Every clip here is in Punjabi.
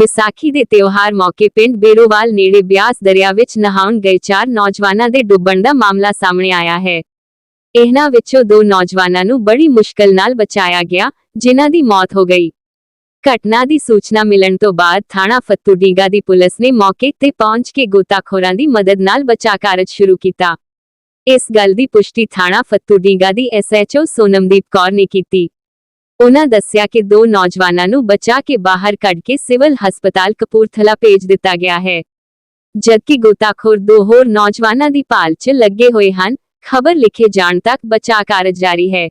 ਵਿਸਾਖੀ ਦੇ ਤਿਉਹਾਰ ਮੌਕੇ ਪਿੰਡ ਬੇਰੋਵਾਲ ਨੇੜੇ ਬਿਆਸ ਦਰਿਆ ਵਿੱਚ ਨਹਾਉਣ ਗਏ ਚਾਰ ਨੌਜਵਾਨਾਂ ਦੇ ਡੁੱਬਣ ਦਾ ਮਾਮਲਾ ਸਾਹਮਣੇ ਆਇਆ ਹੈ। ਇਹਨਾਂ ਵਿੱਚੋਂ ਦੋ ਨੌਜਵਾਨਾਂ ਨੂੰ ਬੜੀ ਮੁਸ਼ਕਲ ਨਾਲ ਬਚਾਇਆ ਗਿਆ, ਜਿਨ੍ਹਾਂ ਦੀ ਮੌਤ ਹੋ ਗਈ। ਘਟਨਾ ਦੀ ਸੂਚਨਾ ਮਿਲਣ ਤੋਂ ਬਾਅਦ ਥਾਣਾ ਫੱਤੂਡੀਗਾ ਦੀ ਪੁਲਿਸ ਨੇ ਮੌਕੇ ਤੇ ਪਹੁੰਚ ਕੇ ਗੋਤਾਖੋਰਾਂ ਦੀ ਮਦਦ ਨਾਲ ਬਚਾਅ ਕਾਰਜ ਸ਼ੁਰੂ ਕੀਤਾ। ਇਸ ਗੱਲ ਦੀ ਪੁਸ਼ਟੀ ਥਾਣਾ ਫੱਤੂਡੀਗਾ ਦੀ ਐਸਐਚਓ ਸੋਨਮਦੀਪ ਕੌਰ ਨੇ ਕੀਤੀ। ਉਹਨਾਂ ਦੱਸਿਆ ਕਿ ਦੋ ਨੌਜਵਾਨਾਂ ਨੂੰ ਬਚਾ ਕੇ ਬਾਹਰ ਕੱਢ ਕੇ ਸਿਵਲ ਹਸਪਤਾਲ ਕਪੂਰਥਲਾ ਭੇਜ ਦਿੱਤਾ ਗਿਆ ਹੈ। ਜਦਕਿ ਗੋਤਾਖੋਰ ਦੋ ਹੋਰ ਨੌਜਵਾਨਾਂ ਦੀ ਭਾਲ 'ਚ ਲੱਗੇ ਹੋਏ ਹਨ, ਖਬਰ ਲਿਖੇ ਜਾਣ ਤੱਕ ਬਚਾਅ ਕਾਰਜ ਜਾਰੀ ਹੈ।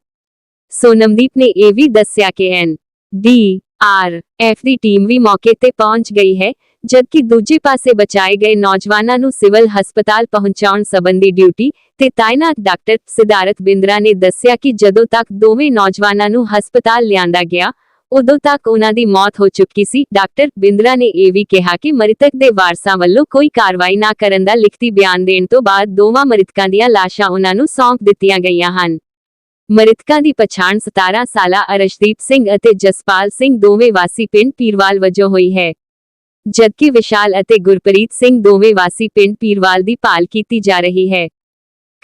ਸੋਨਮਦੀਪ ਨੇ ਇਹ ਵੀ ਦੱਸਿਆ ਕਿ ਐਨ ਡੀ ਆਰ ਐਫ ਦੀ ਟੀਮ ਵੀ ਮੌਕੇ ਤੇ ਪਹੁੰਚ ਗਈ ਹੈ, ਜਦਕਿ ਦੂਜੇ ਪਾਸੇ ਬਚਾਏ ਗਏ ਨੌਜਵਾਨਾਂ ਨੂੰ ਸਿਵਲ ਹਸਪਤਾਲ ਪਹੁੰਚਾਉਣ ਸੰਬੰਧੀ ਡਿਊਟੀ ਤੇ ਤਾਇਨਾਤ ਡਾਕਟਰ ਸਿਧਾਰਥ ਬਿੰਦਰਾ ਨੇ ਦੱਸਿਆ ਕਿ ਜਦੋਂ ਤੱਕ ਦੋਵੇਂ ਨੌਜਵਾਨਾਂ ਨੂੰ ਹਸਪਤਾਲ ਲਿਆਂਦਾ ਗਿਆ, ਉਦੋਂ ਤੱਕ ਉਹਨਾਂ ਦੀ ਮੌਤ ਹੋ ਚੁੱਕੀ ਸੀ। ਡਾਕਟਰ ਬਿੰਦਰਾ ਨੇ ਇਹ ਵੀ ਕਿਹਾ ਕਿ ਮ੍ਰਿਤਕ ਦੇ ਵਾਰਸਾਂ ਵੱਲੋਂ ਕੋਈ ਕਾਰਵਾਈ ਨਾ ਕਰਨ ਦਾ ਲਿਖਤੀ ਬਿਆਨ ਦੇਣ ਤੋਂ ਬਾਅਦ ਦੋਵਾਂ ਮ੍ਰਿਤਕਾਂ ਦੀਆਂ ਲਾਸ਼ਾਂ ਉਹਨਾਂ ਨੂੰ ਸੌਂਪ ਦਿੱਤੀਆਂ ਗਈਆਂ ਹਨ। ਮ੍ਰਿਤਕਾਂ ਦੀ ਪਛਾਣ 17 ਸਾਲਾ ਅਰਸ਼ਦੀਪ ਸਿੰਘ ਅਤੇ ਜਸਪਾਲ ਸਿੰਘ ਦੋਵੇਂ ਵਾਸੀ ਪਿੰਡ ਪੀਰਵਾਲ ਵਜੋਂ ਹੋਈ ਹੈ। ਜਦਕਿ ਵਿਸ਼ਾਲ ਅਤੇ ਗੁਰਪ੍ਰੀਤ ਸਿੰਘ ਦੋਵੇਂ ਵਾਸੀ ਪਿੰਡ ਪੀਰਵਾਲ ਦੀ ਭਾਲ ਕੀਤੀ ਜਾ ਰਹੀ ਹੈ।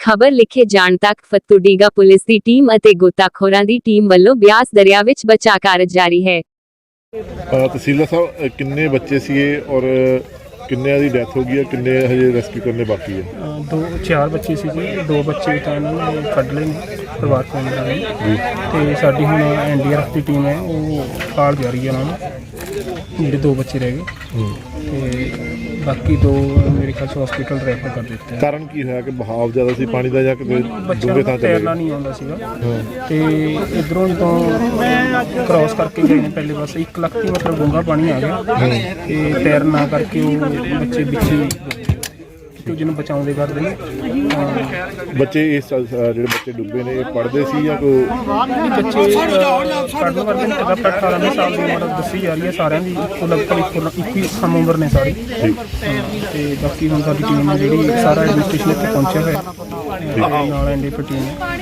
ਖਬਰ ਲਿਖੇ ਜਾਣ ਤੱਕ ਫੱਤੂਡੀਗਾ ਪੁਲਿਸ ਦੀ ਟੀਮ ਅਤੇ ਗੋਤਾਖੋਰਾਂ ਦੀ ਟੀਮ ਵੱਲੋਂ ਬਿਆਸ ਦਰਿਆ ਵਿੱਚ ਬਚਾਅ ਕਾਰਜ ਜਾਰੀ ਹੈ। ਤਹਿਸੀਲਦਾਰ ਸਾਹਿਬ ਅ, ਕਿੰਨੇ ਬੱਚੇ ਸੀਗੇ ਔਰ ਕਿੰਨਿਆਂ ਦੀ ਡੈਥ ਹੋ ਗਈ ਹੈ ਕਿੰਨੇ ਹਜੇ ਰੈਸਕਿਊ ਕਰਨੇ ਬਾਕੀ ਹੈ? ਅ, ਦੋ ਚਾਰ ਬੱਚੇ ਸੀ ਜੀ ਦੋ ਬੱਚੇ ਤਾਂ ਇਹਨਾਂ ਨੇ ਕੱਢ ਲਏ ਨੇ ਪਰਿਵਾਰ ਮੈਂਬਰਾਂ ਨੇ। ਤੇ ਸਾਡੀ ਹੁਣ ਐਨਡੀਆਰਐਫ ਦੀ ਟੀਮ ਹੈ ਉਹ ਕਾਲ ਜਾਰੀ ਹੈ ਉਹਨਾਂ ਨੂੰ ਜਿਹੜੇ ਦੋ ਬੱਚੇ ਰਹਿ ਗਏ। ਤੇ ਬਾਕੀ ਦੋ ਮੇਰੇ ਖਿਆਲ ਚ ਹਸਪੀਟਲ ਰੈਫਰ ਕਰ ਦਿੱਤੇ। ਕਾਰਨ ਕੀ ਹੋਇਆ ਕਿ ਬਹਾਵ ਜ਼ਿਆਦਾ ਸੀ ਪਾਣੀ ਦਾ ਜਾਂ ਬੱਚਿਆਂ ਡੂੰਘੇ ਨੂੰ ਥਾਂ ਚਲੇ ਤੈਰਨਾ ਗਏ? ਨਹੀਂ ਆਉਂਦਾ ਸੀਗਾ। ਤੇ ਇਧਰੋਂ ਜਦੋਂ ਕ੍ਰਾਸ ਕਰਕੇ ਗਏ ਨੇ ਪਹਿਲੇ ਪਾਸੇ। 1 ਲੱਖ ਦੀ ਮਤਲਬ ਡੂੰਘਾ ਪਾਣੀ ਆ ਗਿਆ। ਤੇ ਤੈਰਨਾ ਕਰਕੇ ਉਹ ਬੱਚੇ ਵਿੱਚ ਹੀ ਕਿ ਜਿਹਨੂੰ ਬਚਾਉਂਦੇ ਕਰਦੇ ਨੇ। ਬੱਚੇ ਇਸ ਅ, ਜਿਹੜੇ ਬੱਚੇ ਡੁੱਬੇ ਨੇ ਇਹ ਪੜਦੇ ਸੀ ਜਾਂ ਕੋਈ ਬੱਚੇ ਕੱਢ ਕਰਦੇ ਨੇ ਤੱਕ 18 ਦੇ ਸਾਲ ਦੀ ਉਮਰ ਦੱਸੀ ਜਾ ਰਹੀ ਹੈ ਸਾਰਿਆਂ ਦੀ ਇੱਕੋ ਲਗਭਗ ਇੱਕੋ ਇੱਕੋ ਸਮ ਉਮਰ ਨੇ ਸਾਰੀ। ਤੇ ਬਾਕੀ ਹੁਣ ਸਾਡੀ ਟੀਮ ਹੈ ਜਿਹੜੀ ਸਾਰਾ ਐਡਮਿਨਿਸਟ੍ਰੇਸ਼ਨ ਇੱਥੇ ਪਹੁੰਚਿਆ ਹੋਇਆ ਹੈ। ਨਾਲ ਐਨਡੀ ਟੀਮ ਹੈ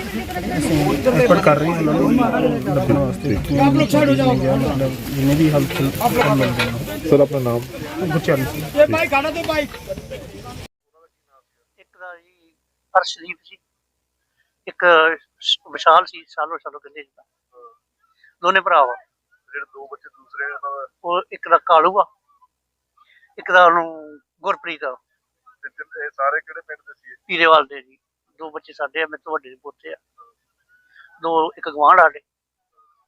ਅਸੀਂ ਐਫਰਟ ਕਰ ਰਹੇ ਹਾਂ ਉਹਨਾਂ ਨੂੰ ਲੱਭਣ ਵਾਸਤੇ। ਮਤਲਬ ਜਿਹਨੇ ਵੀ ਹੈਲਪ ਕਰ ਮਿਲ ਜਾਣਾ ਸਰ ਆਪਣਾ ਨਾਮ? ਗੁਰਚਰਨ ਸਿੰਘ। ਇੱਕ ਦਾ ਜੀ ਅਰਸ਼ਦੀਪ ਸੀ ਇੱਕ ਵਿਸ਼ਾਲ ਸੀ ਸਾਲੋ ਸਾਲੋ ਕਹਿੰਦੇ ਸੀ ਦੋਨੇ ਭਰਾ ਵਾ। ਜਿਹੜੇ ਦੋ ਬੱਚੇ ਦੂਸਰੇ ਉਹਨਾਂ ਦਾ? ਉਹ ਇੱਕ ਦਾ ਕਾਲੂ ਆ ਇੱਕ ਦਾ ਉਹਨੂੰ ਗੁਰਪ੍ਰੀਤ ਆ। ਇਹ ਸਾਰੇ ਕਿਹੜੇ ਪਿੰਡ ਦੇ ਸੀ ਪੀਰੇਵਾਲ ਦੇ ਜੀ। ਦੋ ਬੱਚੇ ਸਾਡੇ ਆ ਮੇਰੇ ਤੋਂ ਵੱਡੇ ਦੇ ਪੋਤੇ ਆ। ਦੋ ਇੱਕ ਗਵਾਂਢ ਸਾਡੇ।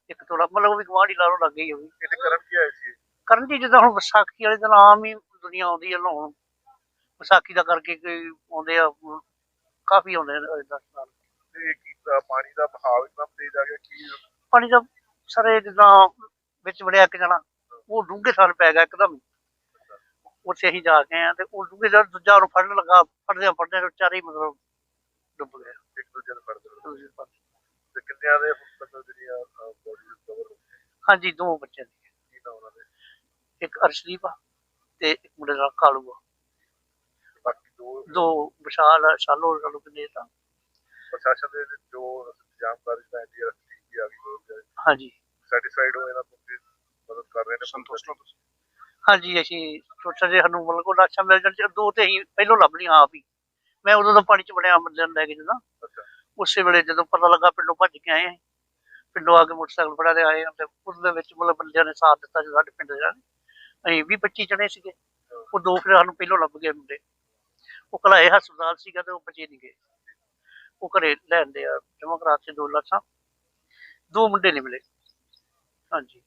ਇੱਕ ਥੋੜਾ ਮਤਲਬ ਉਹ ਵੀ ਗਵਾਂਢ ਹੀ ਲਾ ਲਓ ਲੱਗੇ ਹੀ ਉਹ ਵੀ। ਇਹ ਕਰਨ ਕੀ ਆਏ ਸੀ ਕਰਨ ਜੀ ਜਿੱਦਾਂ ਹੁਣ ਵਿਸਾਖੀ ਵਾਲੇ ਦਿਨ ਆਮ ਹੀ ਦੁਨੀਆ ਆਉਂਦੀ ਹੈ ਲਾਉਣ। ਵਿਸਾਖੀ ਦਾ ਕਰਕੇ ਕੋਈ ਆਉਂਦੇ ਆ ਕਾਫੀ ਆਉਂਦੇ ਨੇ ਦਸ ਸਾਲ ਤੇ ਕੀ ਪਾਣੀ ਦਾ ਬਹਾਵ ਇਤਨਾ ਤੇਜ਼ ਆ ਗਿਆ ਕੀ ਪਾਣੀ ਦਾ ਸਾਰੇ ਜਿੱਦਾਂ ਵਿੱਚ ਵੜਿਆ ਇੱਕ ਜਣਾ ਉਹ ਡੂੰਘੇ ਸਾਲ ਪੈ ਗਿਆ ਇੱਕਦਮ ਉੱਥੇ ਅਸੀਂ ਜਾ ਕੇ ਆ ਤੇ ਉਹ ਡੂੰਘੇ ਸਾਲ ਦੂਜਾ ਉਹਨੂੰ ਫੜਨ ਲੱਗਾ ਫੜਦਿਆਂ ਫੜਦਿਆਂ ਵਿਚਾਰੇ ਹੀ ਮਤਲਬ ਡੁੱਬ ਗਿਆ। ਇੱਕ ਦੂਜੇ ਨੂੰ ਫੜਦੇ ਦੂਜੇ ਪਾਸੇ। ਤੇ ਕਿੰਨਿਆਂ ਦੇ ਹਸਪਤਾਲ ਜਿਹੜੀਆਂ ਬੋਡੀ ਕਵਰ ਹਾਂਜੀ ਦੋ ਬੱਚੇ ਨੇ ਕੀ ਨਾ ਉਹਨਾਂ ਦੇ? ਇੱਕ ਅਰਸ਼ਦੀਪ ਆ ਤੇ ਇੱਕ ਮੁੰਡੇ ਦਾ ਕਾਲੂ ਆ। ਦੋ ਵਿਸ਼ਾਲ ਆ, ਸ਼ਾਲੋ ਸ਼ਾਲੋ ਕਿੰਨੇ ਤਾਂ। ਪ੍ਰਸ਼ਾਸਨ ਦੇ ਜੋ ਇੰਤਜ਼ਾਮਕਾਰੀ ਦਾ ਐਨਡੀਆਰ ਟੀਮ ਆ ਗਈ ਹੋ। ਹਾਂਜੀ। ਸੈਟੀਸਫਾਈਡ ਹੋ ਇਹਨਾਂ ਤੋਂ ਕਿ ਮਦਦ ਕਰ ਰਹੇ ਨੇ। ਸੰਤੁਸ਼ਟ ਹੋ ਤੁਸੀਂ? ਹਾਂਜੀ ਅਸੀਂ ਸੋਚਿਆ ਜੇ ਸਾਨੂੰ ਮਤਲਬ ਕੋ ਲਾਸ਼ਾਂ ਮਿਲ ਜਾਣ ਤੇ ਦੋ ਤੇ ਅਸੀਂ ਪਹਿਲੋਂ ਲੱਭ ਲਈਆਂ ਆਪ ਹੀ। ਮੈਂ ਉਦੋਂ ਤਾਂ ਪਾਣੀ ਚ ਵੜਿਆ ਬੰਦਿਆਂ ਨੂੰ ਲੈ ਕੇ ਜਦੋਂ। ਅੱਛਾ। ਉਸੇ ਵੇਲੇ ਜਦੋਂ ਪਤਾ ਲੱਗਾ ਪਿੰਡੋਂ ਭੱਜ ਕੇ ਆਏ। ਪਿੰਡੋਂ ਆ ਕੇ ਮੋਟਰਸਾਈਕਲ ਫੜਾ ਦੇ ਆਏ ਹਾਂ ਤੇ ਉਸ ਦੇ ਵਿੱਚ ਮਤਲਬ ਬੰਦਿਆਂ ਨੇ ਸਾਥ ਦਿੱਤਾ ਜੋ ਸਾਡੇ ਪਿੰਡ ਦੇ ਅਸੀਂ ਵੀ 25 ਜਣੇ ਸੀਗੇ। ਉਹ ਦੋ ਫਿਰ ਸਾਨੂੰ ਪਹਿਲੋਂ ਲੱਭ ਗਏ ਮੁੰਡੇ। ਉਹ ਕਲਾਏ ਹਸਪਤਾਲ ਸੀਗਾ ਤੇ ਉਹ ਬਚੇ ਨਹੀਂ ਗਏ। ਉਹ ਘਰੇ ਲੈਂਦੇ ਆ, ਜਮਾ ਕਰਾ ਕੇ ਦੋ ਲਾਸ਼ਾਂ। ਦੋ ਮੁੰਡੇ ਨਹੀਂ ਮਿਲੇ। ਹਾਂਜੀ।